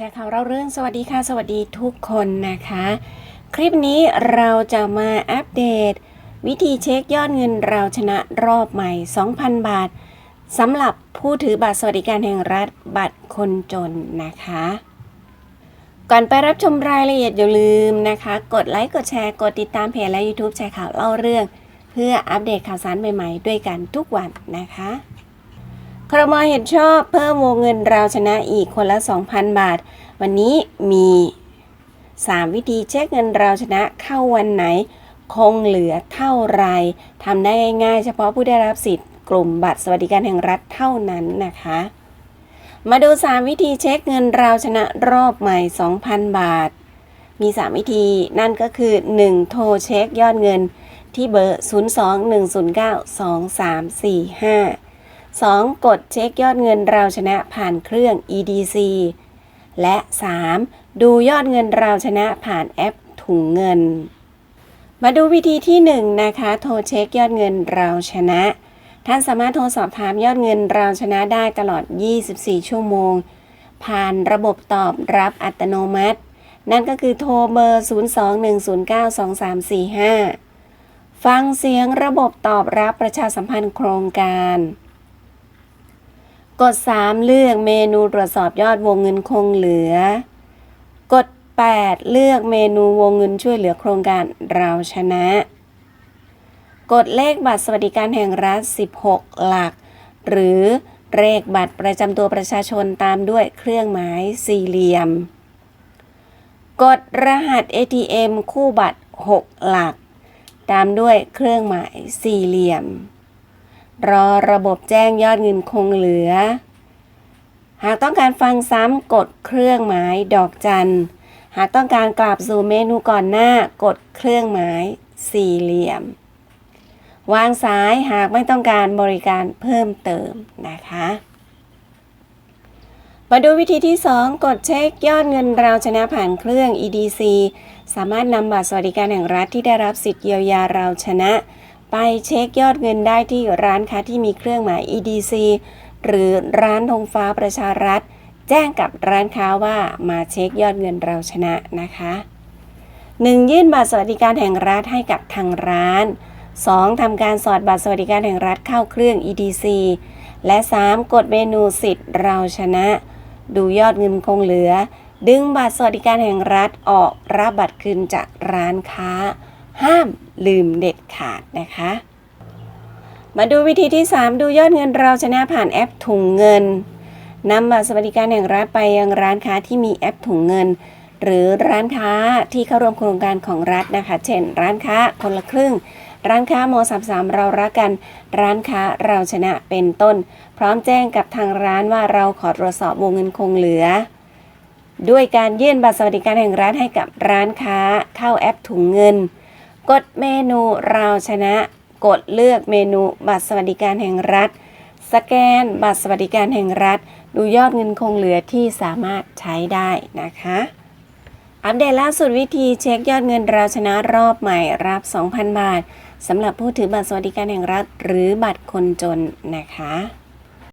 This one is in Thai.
แชร์ข่าวเราเรื่องสวัสดีค่ะ สวัสดีทุกคนนะคะ คลิปนี้เราจะมาอัปเดต วิธีเช็คยอดเงินเราชนะรอบใหม่ 2,000 บาทสำหรับผู้ถือบัตรสวัสดิการแห่งรัฐบัตรคนจนนะคะ ก่อนไปรับชมรายละเอียดอย่าลืมนะคะ กดไลค์กดแชร์กดติดตามเพจและ YouTube แชร์ข่าวเล่าเรื่อง เพื่ออัปเดตข่าวสารใหม่ ๆ ด้วยกันทุกวันนะคะ ครมเห็นชอบเพิ่มวงเงินเราชนะอีกคนละ 2,000 บาท วันนี้มี 3 วิธีเช็คเงินเราชนะเข้าวันไหน คงเหลือเท่าไรทำได้ง่ายๆ เฉพาะผู้ได้รับสิทธิ์กลุ่มบัตรสวัสดิการแห่งรัฐเท่านั้นนะคะ มาดู 3 วิธีเช็คเงินเราชนะรอบใหม่ 2,000 บาท มี 3 วิธีนั่นก็คือ 1. โทรเช็คยอดเงินที่เบอร์ 02-109-2345 2. กดเช็คยอดเงินเราชนะผ่านเครื่อง EDC และ 3. ดูยอดเงินเราชนะผ่านแอปถุงเงิน มาดูวิธีที่ 1 นะคะ โทรเช็คยอดเงินเราชนะ ท่านสามารถโทรสอบถามยอดเงินเราชนะได้ตลอด 24 ชั่วโมง ผ่านระบบตอบรับอัตโนมัติ นั่นก็คือโทรเบอร์ 02-109-2345 ฟังเสียงระบบตอบรับประชาสัมพันธ์โครงการ กด 3 เลือกเมนูตรวจสอบยอดวงเงินคงเหลือ กด 8 เลือกเมนูวงเงินช่วยเหลือโครงการเราชนะ กดเลขบัตรสวัสดิการแห่งรัฐ 16 หลัก หรือเลขบัตรประจำตัวประชาชนตามด้วยเครื่องหมายสี่เหลี่ยม กดรหัส ATM คู่บัตร 6 หลัก ตามด้วยเครื่องหมายสี่เหลี่ยม รอระบบแจ้งยอดเงินคงเหลือ หากต้องการฟังซ้ำกดเครื่องหมายดอกจัน หากต้องการกลับสู่เมนูก่อนหน้ากดเครื่องหมายสี่เหลี่ยม วางสายหากไม่ต้องการบริการเพิ่มเติมนะคะ มาดูวิธีที่ 2 กดเช็คยอดเงินเราชนะผ่านเครื่อง EDC สามารถนำบัตรสวัสดิการแห่งรัฐที่ได้รับสิทธิ์เยียวยาเราชนะ ไปเช็คยอดเงินได้ที่ร้านค้าที่มีเครื่องหมาย EDC หรือร้านธงฟ้าประชารัฐ แจ้งกับร้านค้าว่ามาเช็คยอดเงินเราชนะนะคะ 1. ยื่นบัตรสวัสดิการแห่งรัฐให้กับทางร้าน 2. ทำการสอดบัตรสวัสดิการแห่งรัฐเข้าเครื่อง EDC และ 3. กดเมนูสิทธิ์เราชนะ ดูยอดเงินคงเหลือ ดึงบัตรสวัสดิการแห่งรัฐออกรับบัตรคืนจากร้านค้า ห้ามลืมเด็ดขาดนะคะ มาดูวิธีที่ 3 ดูยอดเงินเราชนะผ่านแอปถุงเงินนำบัตรสวัสดิการแห่งรัฐไปยังร้านค้าที่มีแอปถุงเงิน หรือร้านค้าที่เข้าร่วมโครงการของรัฐนะคะ เช่น ร้านค้าคนละครึ่ง ร้านค้าโม33เรารักกัน ร้านค้าเราชนะเป็นต้น พร้อมแจ้งกับทางร้านว่าเราขอตรวจสอบวงเงินคงเหลือ ด้วยการยื่นบัตรสวัสดิการแห่งรัฐให้กับร้านค้าเข้าแอปถุงเงิน กดเมนูเราชนะ กดเลือกเมนูบัตรสวัสดิการแห่งรัฐ สแกนบัตรสวัสดิการแห่งรัฐ ดูยอดเงินคงเหลือที่สามารถใช้ได้นะคะ อัปเดตล่าสุดวิธีเช็คยอดเงินเราชนะรอบใหม่รับ 2,000 บาทสำหรับผู้ถือบัตรสวัสดิการแห่งรัฐ หรือบัตรคนจนนะคะ